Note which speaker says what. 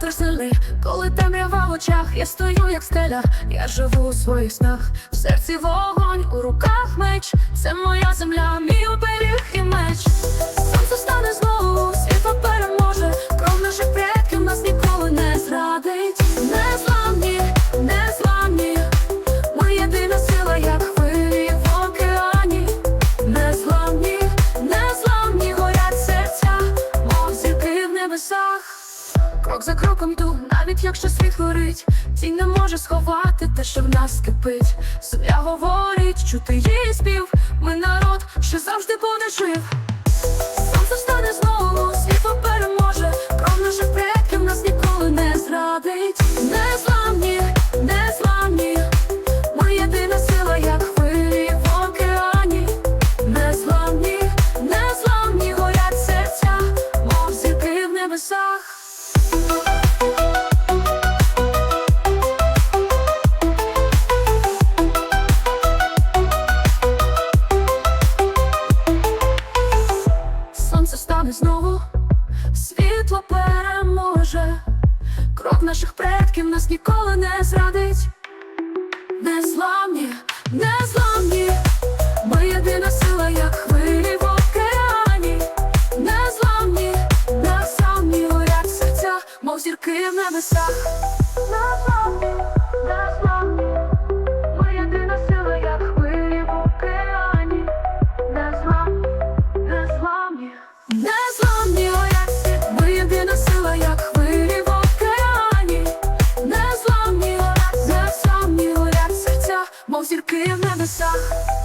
Speaker 1: вибір сильний, коли темрява в очах, я стою, як стеля, я живу у своїх снах, в серці вогонь, у руках меч, це моя земля, мій оберіг і меч. Крок за кроком йду, навіть якщо світ горить, тінь не може сховати те, що в нас кипить. Земля говорить, чути її спів. Ми народ, що завжди буде жив. Сонце стане знову, світло переможе, кров наших предків нас ніколи не зрадить. Незламні, незламні, ми єдина сила, як хвилі в океані. Незламні, незламні горять серця, мов зірки в небесах. сонце стане знову, світло переможе, кров наших предків нас ніколи не зрадить, не зламні, не зламні, ми єдина сила, як хвилі в океані, не зламні, не самі горять серця, мов зірки в небесах. never saw